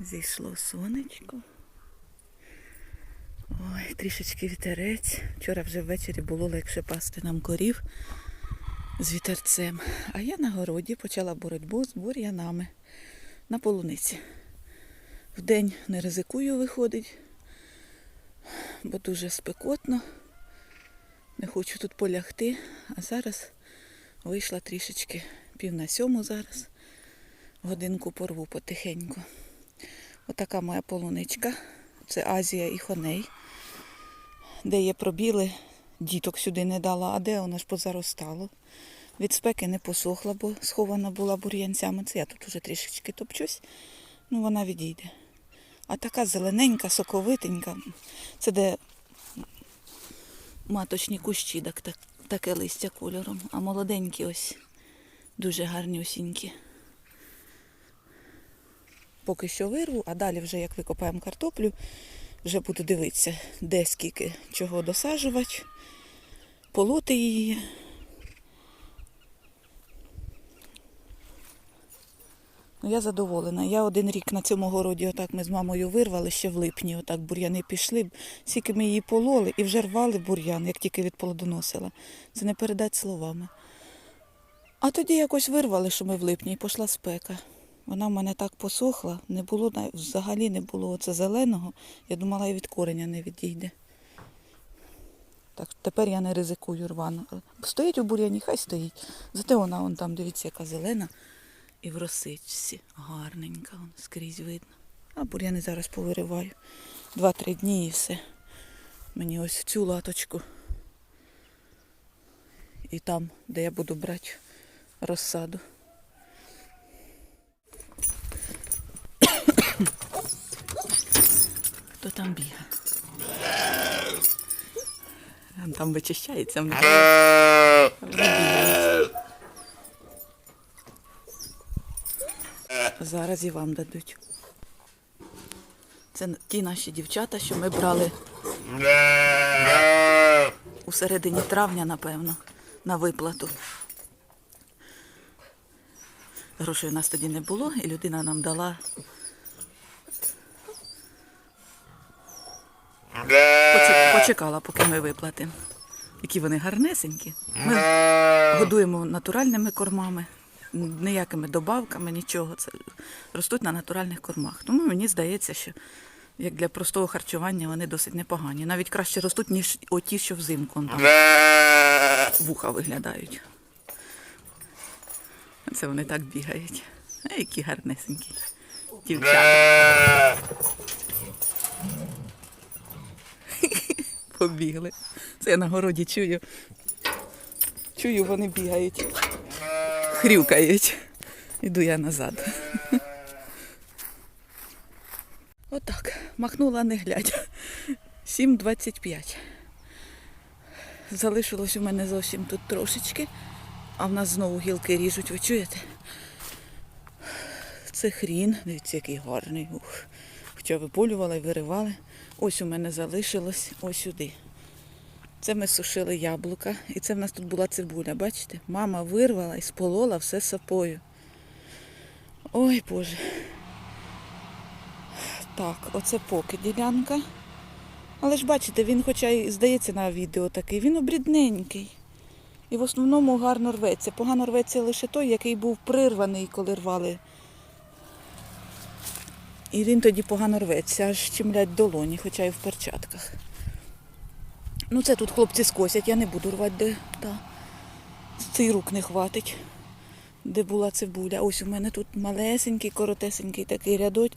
Зійшло сонечко. Ой, трішечки вітерець. Вчора вже ввечері було легше пасти нам корів з вітерцем. А я на городі почала боротьбу з бур'янами на полуниці. Вдень не ризикую виходить, бо дуже спекотно. Не хочу тут полягти, а зараз вийшла трішечки пів на сьому зараз. Годинку порву потихеньку. Отака моя полуничка. Це Азія і Хоней. Де є пробіли, діток сюди не дала, а де вона ж позаростало. Від спеки не посохла, бо схована була бур'янцями. Це я тут уже трішечки топчусь, ну вона відійде. А така зелененька, соковитенька. Це де маточні кущі, так, так, таке листя кольором. А молоденькі ось дуже гарнюсінькі. Поки що вирву, а далі вже як викопаємо картоплю, вже буду дивитися, де скільки чого досаджувати, полоти її. Ну, я задоволена. Я один рік на цьому городі, отак ми з мамою вирвали ще в липні, отак бур'яни пішли. Скільки ми її пололи і вже рвали бур'ян, як тільки відплодоносила. Це не передать словами. А тоді якось вирвали, що ми в липні, і пішла спека. Вона в мене так посохла, не було взагалі не було оце зеленого. Я думала, і від кореня не відійде. Так, тепер я не ризикую рвано. Стоїть у бур'яні, хай стоїть. Зате вона вон там, дивіться, яка зелена. І в росичці гарненька, вон, скрізь видно. А бур'яни зараз повириваю. Два-три дні і все. Мені ось цю латочку. І там, де я буду брати розсаду. Хто там бігає? Там вичищається. Зараз і вам дадуть. Це ті наші дівчата, що ми брали у середині травня, напевно, на виплату. Грошей у нас тоді не було, і людина нам дала. Почекала, поки ми виплатимо. Які вони гарнесенькі. Ми годуємо натуральними кормами, ніякими добавками, нічого. Це ростуть на натуральних кормах. Тому мені здається, що як для простого харчування вони досить непогані. Навіть краще ростуть, ніж оті, що взимку там вуха виглядають. Це вони так бігають. А які гарнесенькі. Дівчата. Побігли. Це я на городі чую. Чую, вони бігають. Хрюкають. Іду я назад. Отак. Махнула не глядя. 7.25. Залишилось у мене зовсім тут трошечки, а в нас знову гілки ріжуть, ви чуєте? Це хрін, дивіться, який гарний. Ух. Хоча виполювала і виривали. Ось у мене залишилось ось сюди. Це ми сушили яблука, і це в нас тут була цибуля, бачите? Мама вирвала і сполола все сапою. Ой Боже. Так, оце поки ділянка. Але ж бачите, він, хоча й здається на відео такий, він обрідненький. І в основному гарно рветься. Погано рветься лише той, який був прирваний, коли рвали. І він тоді погано рветься, аж чимлять долоні, хоча й в перчатках. Ну це тут хлопці скосять, я не буду рвати, де та. Цей рук не хватить, де була цибуля. Ось у мене тут малесенький, коротесенький такий рядок,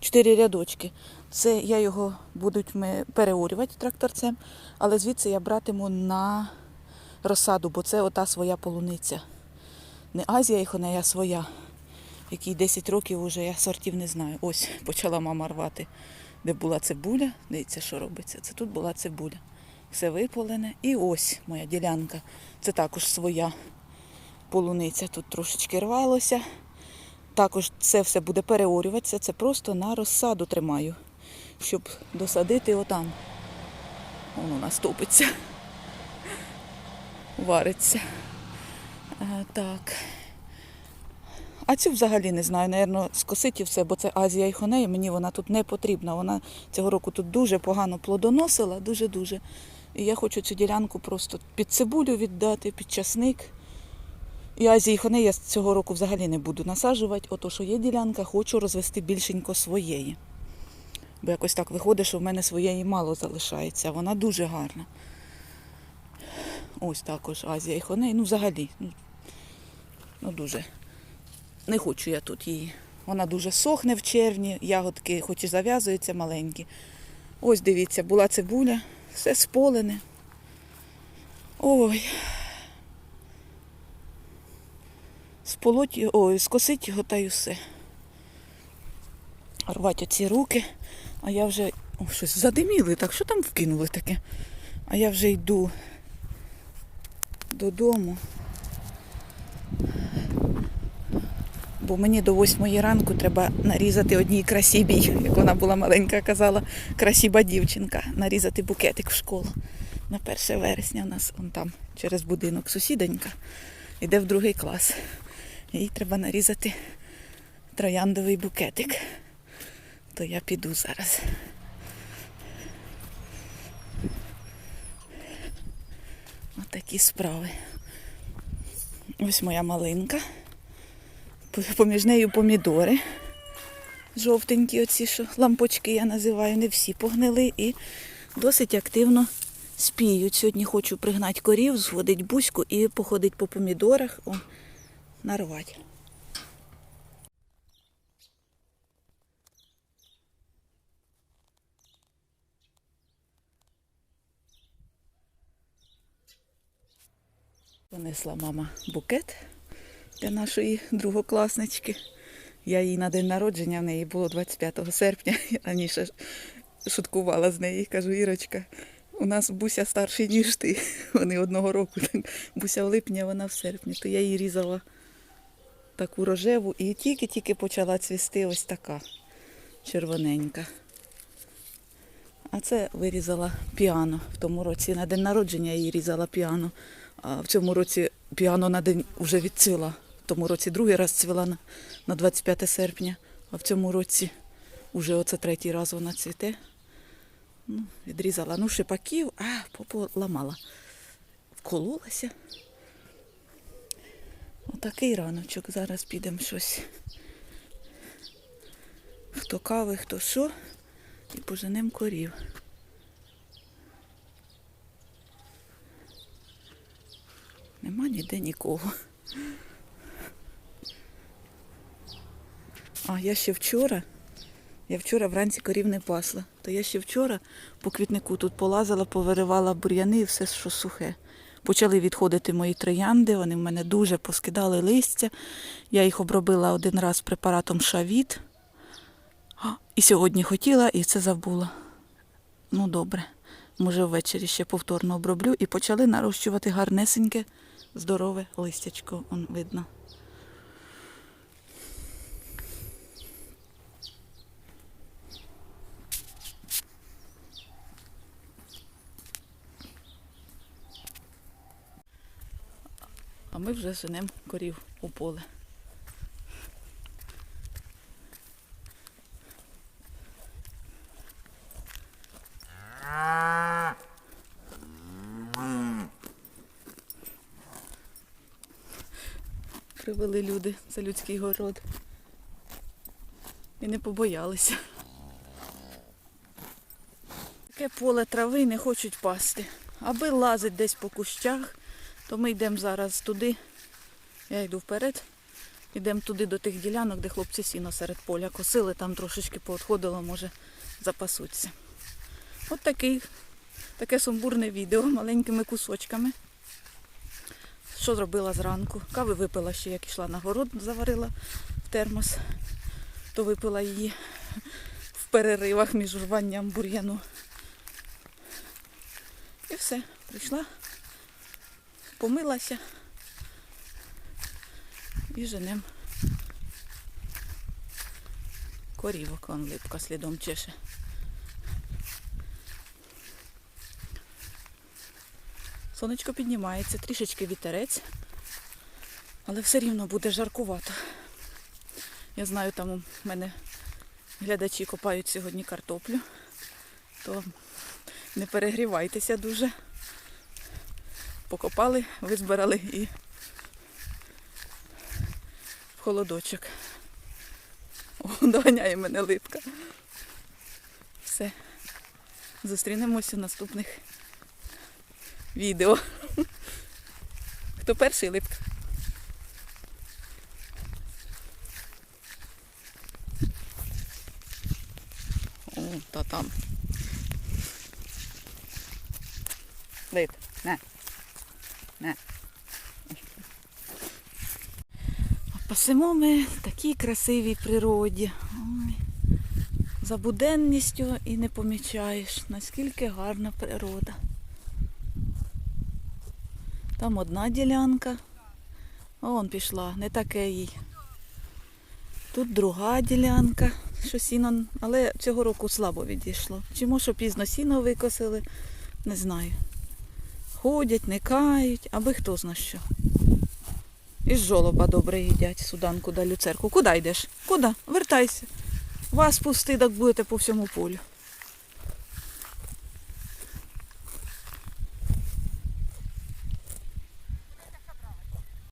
чотири рядочки. Це я його будуть переорювати тракторцем, але звідси я братиму на розсаду, бо це ота своя полуниця. Не Азія і Хонея, а своя. Якій 10 років вже я сортів не знаю. Ось почала мама рвати, де була цибуля. Дивіться, що робиться. Це тут була цибуля. Все виполене. І ось моя ділянка. Це також своя полуниця. Тут трошечки рвалося. Також це все буде переорюватися. Це просто на розсаду тримаю, щоб досадити отам. Воно наступиться. Вариться. Е, Так. А цю взагалі не знаю, напевно, скосить і все, бо це Азія і Хонея, мені вона тут не потрібна. Вона цього року тут дуже погано плодоносила, дуже-дуже. І я хочу цю ділянку просто під цибулю віддати, під часник. І Азії Хонея я цього року взагалі не буду насаджувати. Ото, що є ділянка, хочу розвести більшенько своєї. Бо якось так виходить, що в мене своєї мало залишається. Вона дуже гарна. Ось також Азія і Хоней. Ну, взагалі, ну, ну дуже. Не хочу я тут її. Вона дуже сохне в червні, ягодки хоч і зав'язуються маленькі. Ось дивіться, була цибуля, все сполене. Ой. Сполоть, ой, скосить його та й все. Рвать оці руки, а я вже О, щось задиміли, так що там вкинули таке? А я вже йду додому. Бо мені до восьмої ранку треба нарізати одній красібій, як вона була маленька, казала, красіба дівчинка, нарізати букетик в школу. На 1 вересня у нас он там через будинок сусідонька йде в другий клас. Їй треба нарізати трояндовий букетик. То я піду зараз. Отакі справи. Ось моя малинка. Поміж нею помідори. Жовтенькі оці, що лампочки я називаю, не всі погнили і досить активно спіють. Сьогодні хочу пригнати корів, зводить бузьку і походить по помідорах, о, нарвати. Понесла мама букет для нашої другокласнички. Я їй на день народження в неї було 25 серпня. Я раніше шуткувала з нею. Кажу, Ірочка, у нас Буся старший, ніж ти. Вони одного року. Буся в липні, а вона в серпні. То я їй різала таку рожеву і тільки-тільки почала цвісти ось така червоненька. А це вирізала піано. В тому році на день народження я їй різала піано. А в цьому році піано на день вже відцвіла. Тому році другий раз цвіла на, на 25 серпня, а в цьому році вже оце третій раз вона цвіте. Ну, відрізала. Ну, шипаків, а, поламала. Вкололася. Отакий раночок. Зараз підемо щось. Хто кави, хто що. І поженемо корів. Нема ніде нікого. А я ще вчора, я вчора вранці корів не пасла, то я ще вчора по квітнику тут полазила, повиривала бур'яни і все, що сухе. Почали відходити мої троянди, вони в мене дуже поскидали листя. Я їх обробила один раз препаратом шавіт. І сьогодні хотіла, і це забула. Ну, добре. Може, ввечері ще повторно оброблю і почали нарощувати гарнесеньке, здорове листячко, он видно. Ми вже женемо корів у поле. Привели люди, це людський город. І не побоялися. Таке поле трави не хочуть пасти. Аби лазить десь по кущах, то ми йдемо зараз туди. Я йду вперед. Йдемо туди до тих ділянок, де хлопці сіно серед поля косили, там трошечки поотходило, може запасуться. От такий, таке сумбурне відео маленькими кусочками. Що зробила зранку? Кави випила ще, як йшла на город, заварила в термос, то випила її в переривах між рванням бур'яну. І все, прийшла, помилася і женем корівок, вон липка слідом чеше. Сонечко піднімається, трішечки вітерець, але все рівно буде жаркувато. Я знаю, там у мене глядачі копають сьогодні картоплю, то не перегрівайтеся дуже. Покопали, визбирали і в холодочок. О, доганяє мене липка. Все. Зустрінемось у наступних відео. Хто перший липка? О, та там. Лип, не. Не. Пасемо ми в такій красивій природі. Ой. За буденністю і не помічаєш, наскільки гарна природа. Там одна ділянка. Вон пішла, не таке їй. Тут друга ділянка, що сіно, але цього року слабо відійшло. Чи може пізно сіно викосили, не знаю. Ходять, никають, аби хто зна що. Із жолоба добре їдять, суданку да люцерку. Куди йдеш? Куди? Вертайся. Вас пусти, так будете по всьому полю.